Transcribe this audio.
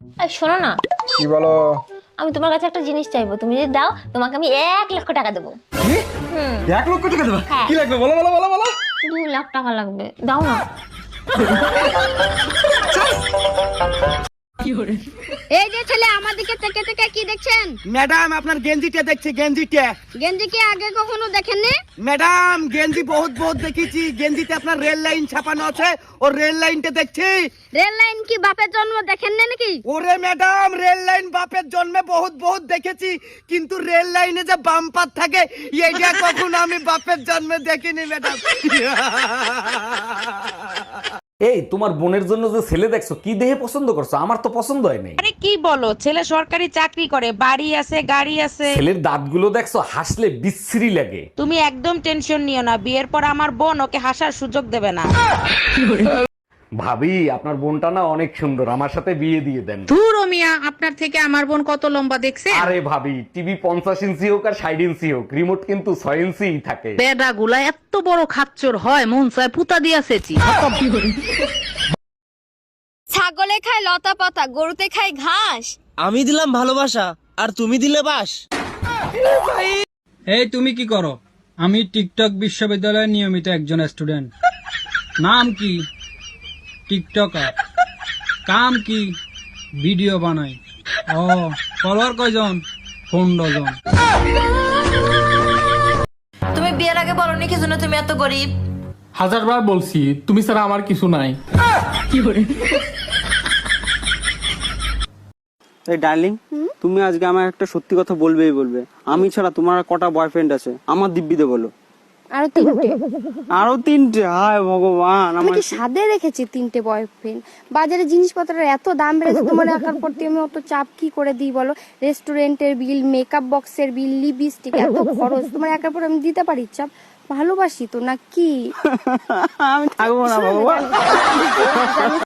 এই শোনো না। কি বলো? আমি তোমার কাছে একটা জিনিস চাইব। তুমি যদি দাও তোমাকে আমি এক লক্ষ টাকা দেবো। কি? এক লক্ষ টাকা দেবা? হ্যাঁ। কি লাগবে? বলো বলো বলো বলো। দু লাখ টাকা লাগবে। দাও না। এই যে ছেলে আমার দিকে থেকে থেকে কি দেখছেন? ম্যাডাম আপনার গেঞ্জিটা দেখছি গেঞ্জিটা। গেঞ্জি কি আগে কখনো দেখেননি? ম্যাডাম গেঞ্জি বহুত বহুত দেখেছি। গেঞ্জিতে আপনার রেল লাইন ছাপানো আছে। ও রেল লাইনটা দেখছি। রেল লাইন কি বাপের জন্ম দেখেননি নাকি? ওরে ম্যাডাম রেল লাইন বাপের জন্মে বহুত বহুত দেখেছি। কিন্তু রেল লাইনে যে বাম্পার থাকে এইটা কখনো আমি বাপের জন্মে দেখিনি ম্যাডাম। এই তোমার বোনের জন্য যে ছেলে দেখছ কি দেহে পছন্দ করছ? আমার তো পছন্দ হয় নাই। আরে কি বলো? ছেলে সরকারি চাকরি করে বাড়ি আছে গাড়ি আছে। ছেলের দাঁতগুলো দেখছ হাসলে বিশ্রী লাগে। তুমি একদম টেনশন নিও না বিয়ের পর আমার বোন ওকে হাসার সুযোগ দেবে না। ভাবি আপনার বোনটা না অনেক সুন্দর। আমার সাথে বিয়ে দিয়ে দেন। ধুর ও মিয়া আপনার থেকে আমার বোন কত লম্বা দেখছে আরে ভাবি টিভি পঞ্চাশ ইঞ্চি হোক আর ষাট ইঞ্চি হোক রিমোট কিন্তু ছয় ইঞ্চি থাকে। বেডা গুলা এত বড় খাচ্চর হয় মন চায় পুতা দিয়াছেছি ছাগলে খায় লতা পাতা গরুতে খায় ঘাস। আমি দিলাম ভালোবাসা আর তুমি দিলে বাস। এই তুমি কি করো? আমি টিকটক বিশ্ববিদ্যালয়ের নিয়মিত একজন স্টুডেন্ট। নাম কি? টিকটকার কাম কি? ভিডিও বানাই। ও ফলোয়ার কয়জন? পনেরো জন। তুমি বিয়ের আগে বলনি কি জন্য তুমি এত গরিব? হাজারবার বলছি তুমি ছাড়া আমার কিছু নাই। এই ডার্লিং তুমি আজকে আমার একটা সত্যি কথা বলবেই বলবে। আমি ছাড়া তোমার কটা বয়ফ্রেন্ড আছে? আমার দিব্যিতে বলো। আরও তিনটে। আরও তিনটে? হায় ভগবান আমি কি সাদে রেখেছি তিনটে বয়ফ্রেন্ড বাজারে জিনিসপত্রের এত দাম বেড়েছে তোমার একার প্রতি আমি অত চাপ কি করে দিই বলো? রেস্টুরেন্টের বিল মেকআপ বক্সের বিল লিপস্টিক এত খরচ তোমার একার পর আমি দিতে পারি? চাপ ভালোবাসি তো না কি আমি থাকব না ভগবান।